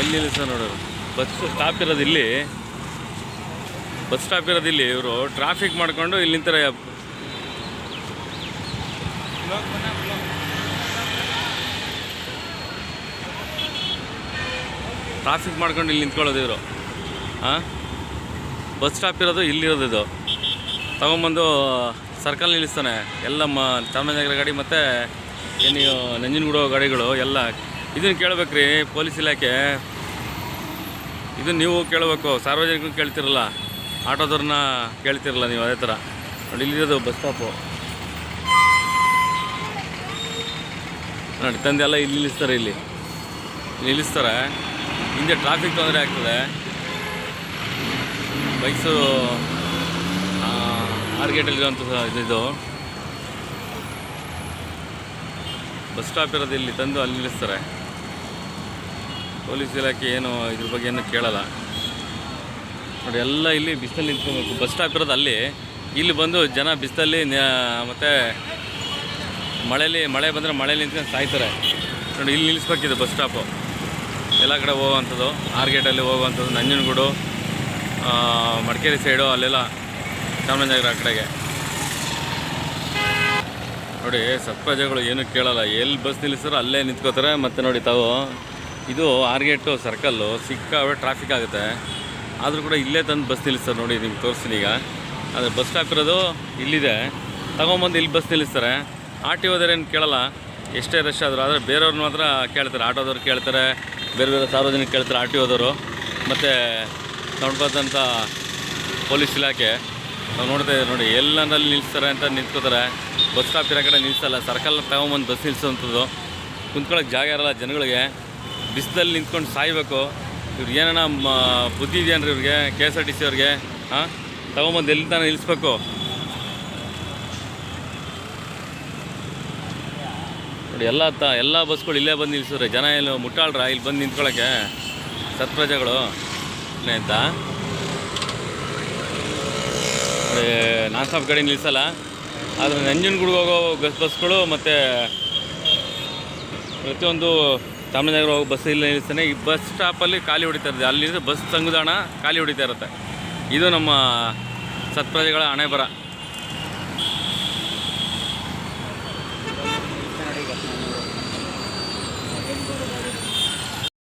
ಎಲ್ಲಿ ಸರ್ ನೋಡೋರು bus stop ಇರೋದು ಇಲ್ಲಿ. ಬಸ್ ಸ್ಟಾಪ್ ಇರೋದು ಇಲ್ಲಿ. ಇವರು ಟ್ರಾಫಿಕ್ ಮಾಡಿಕೊಂಡು ಇಲ್ಲಿ ನಿಂತಾರೆ. ಟ್ರಾಫಿಕ್ ಮಾಡ್ಕೊಂಡು ಇಲ್ಲಿ ನಿಂತ್ಕೊಳ್ಳೋದು ಇವರು. ಹಾಂ ಬಸ್ ಸ್ಟಾಪ್ ಇರೋದು ಇಲ್ಲಿರೋದು ಇದು. ತಗೊಂಬಂದು ಸರ್ಕಲ್ ನಿಲ್ಲಿಸ್ತಾನೆ. ಎಲ್ಲ ಮ ಚಾಮರಾಜನಗರ ಗಾಡಿ ಮತ್ತು ಏನು, ನಂಜನಗೂಡು ಗಾಡಿಗಳು ಎಲ್ಲ ಇದನ್ನು ಕೇಳಬೇಕ್ರಿ ಪೊಲೀಸ್ ಇಲಾಖೆ. ಇದನ್ನು ನೀವು ಕೇಳಬೇಕು, ಸಾರ್ವಜನಿಕರು ಕೇಳ್ತಿರಲ್ಲ, ಆಟೋದವ್ರನ್ನ ಕೇಳ್ತಿರಲ್ಲ ನೀವು ಅದೇ ಥರ ನೋಡಿ, ಇಲ್ಲಿರೋದು ಬಸ್ ಸ್ಟಾಪು. ನೋಡಿ ತಂದೆಲ್ಲ ಇಲ್ಲಿ ನಿಲ್ಲಿಸ್ತಾರೆ ಇಲ್ಲಿ. ನಿಲ್ಲಿಸ್ತಾರೆ. ಹಿಂದೆ ಟ್ರಾಫಿಕ್ ತೊಂದರೆ ಆಗ್ತದೆ. ಬೈಕ್ಸು ಮಾರ್ಕೆಟಲ್ಲಿರುವಂಥ ಇದು. ಬಸ್ ಸ್ಟಾಪ್ ಇರೋದು ಇಲ್ಲಿ, ತಂದು ಅಲ್ಲಿ ನಿಲ್ಲಿಸ್ತಾರೆ. ಪೊಲೀಸ್ ಇಲಾಖೆ ಏನು ಇದ್ರ ಬಗ್ಗೆ ಏನು ಕೇಳಲ್ಲ. ನೋಡಿ, ಎಲ್ಲ ಇಲ್ಲಿ ಬಿಸಿಲಲ್ಲಿ ನಿಂತ್ಕೊಬೇಕು. ಬಸ್ ಸ್ಟಾಪ್ ಇರೋದು ಅಲ್ಲಿ. ಇಲ್ಲಿ ಬಂದು ಜನ ಬಿಸಿಲಲ್ಲಿ ಮತ್ತು ಮಳೆಯಲ್ಲಿ ಮಳೆ ಬಂದರೆ ಮಳೆಯಲ್ಲಿ ನಿಂತ್ಕೊಂಡು ಸಾಯ್ತಾರೆ. ನೋಡಿ, ಇಲ್ಲಿ ನಿಲ್ಲಿಸ್ಬೇಕಿದೆ ಬಸ್ ಸ್ಟಾಪು. ಎಲ್ಲ ಕಡೆ ಹೋಗುವಂಥದ್ದು, ಆರ್ಗೇಟಲ್ಲಿ ಹೋಗುವಂಥದ್ದು, ನಂಜನಗೂಡು ಮಡಿಕೇರಿ ಸೈಡು ಅಲ್ಲೆಲ್ಲ ಚಾಮರಾಜನಗರ ಆ ಕಡೆಗೆ. ನೋಡಿ, ಸತ್ಪ್ರಜೆಗಳು ಏನು ಕೇಳಲ್ಲ. ಎಲ್ಲಿ ಬಸ್ ನಿಲ್ಲಿಸ್ತಾರೋ ಅಲ್ಲೇ ನಿಂತ್ಕೋತಾರೆ. ಮತ್ತು ನೋಡಿ ತಾವು ಇದು ಆರ್ಗೇಟು ಸರ್ಕಲ್ಲು ಸಿಕ್ಕಾವೆ ಟ್ರಾಫಿಕ್ ಆಗುತ್ತೆ. ಆದರೂ ಕೂಡ ಇಲ್ಲೇ ತಂದು ಬಸ್ ನಿಲ್ಲಿಸ್ತಾರೆ ನೋಡಿ, ನಿಮ್ಗೆ ತೋರಿಸ್ತೀನಿ ಈಗ. ಆದರೆ ಬಸ್ ಸ್ಟಾಪ್ ಇರೋದು ಇಲ್ಲಿದೆ. ತಗೊಂಬಂದು ಇಲ್ಲಿ ಬಸ್ ನಿಲ್ಲಿಸ್ತಾರೆ. ಆರ್ ಟಿ ಓದರೇನು ಕೇಳಲ್ಲ. ಎಷ್ಟೇ ರಶ್ ಆದರೂ, ಆದರೆ ಬೇರೆಯವ್ರನ್ನ ಮಾತ್ರ ಕೇಳ್ತಾರೆ. ಆಟೋದವ್ರು ಕೇಳ್ತಾರೆ. ಬೇರೆ ಬೇರೆ ಸಾರ್ವಜನಿಕ ಕೇಳ್ತಾರೆ ಆರ್ ಟಿ ಮತ್ತು ನೋಡ್ಕೋತಂಥ ಪೊಲೀಸ್ ಇಲಾಖೆ. ನಾವು ನೋಡ್ತಾ ಇದ್ದೀವಿ ನೋಡಿ ಎಲ್ಲರಲ್ಲಿ ನಿಲ್ಲಿಸ್ತಾರೆ ಅಂತ ನಿಂತ್ಕೋತಾರೆ ಬಸ್ ಸ್ಟಾಪ್ ಇರೋ ಕಡೆ ನಿಲ್ಲಿಸಲ್ಲ ಸರ್ಕಲ್ ತಗೊಂಬಂದು ಬಸ್ ನಿಲ್ಲಿಸೋವಂಥದ್ದು ಕುಂತ್ಕೊಳ್ಳೋಕೆ ಜಾಗ ಇರಲ್ಲ ಜನಗಳಿಗೆ. ಬಿಸಿಲಲ್ಲಿ ನಿಂತ್ಕೊಂಡು ಸಾಯ್ಬೇಕು. ಇವ್ರಿಗೆ ಏನಾನ ಬುದ್ಧಿ ಇದೆಯನ್ರಿ ಇವ್ರಿಗೆ K S R T C ಅವ್ರಿಗೆ, ಹಾಂ? ತಗೊಂಬಂದು ಎಲ್ಲಿ ತಾನೇ ನಿಲ್ಲಿಸ್ಬೇಕು? ನೋಡಿ, ಎಲ್ಲ ತ, ಎಲ್ಲ ಬಸ್ಗಳು ಇಲ್ಲೇ ಬಂದು ನಿಲ್ಲಿಸಿದ್ರೆ ಜನ ಇಲ್ಲಿ ಮುಟ್ಟಾಳ್ರ? ಇಲ್ಲಿ ಬಂದು ನಿಂತ್ಕೊಳ್ಳೋಕ್ಕೆ ಸತ್ಪ್ರಜೆಗಳು? ಅಂತ? ನಾನ್ ಸ್ಟಾಪ್ ಗಾಡಿ ನಿಲ್ಲಿಸಲ್ಲ. ಆದರೆ ನಂಜನಗೂಡಿಗೆ ಹೋಗೋ ಬಸ್, ಬಸ್ಗಳು ಮತ್ತು ಪ್ರತಿಯೊಂದು ಚಾಮರಾಜನಗರ ಹೋಗಿ ಬಸ್ ಇಲ್ಲ ನಿಲ್ಲಿಸ್ತಾನೆ ಈ ಬಸ್ ಸ್ಟಾಪಲ್ಲಿ ಖಾಲಿ ಹೊಡಿತಾ ಇರುತ್ತೆ. ಅಲ್ಲಿ ಬಸ್ ತಂಗುದಾಣ ಖಾಲಿ ಹೊಡಿತಾ ಇರುತ್ತೆ. ಇದು ನಮ್ಮ ಸತ್ಪ್ರಜೆಗಳ ಹಣೆ ಬರ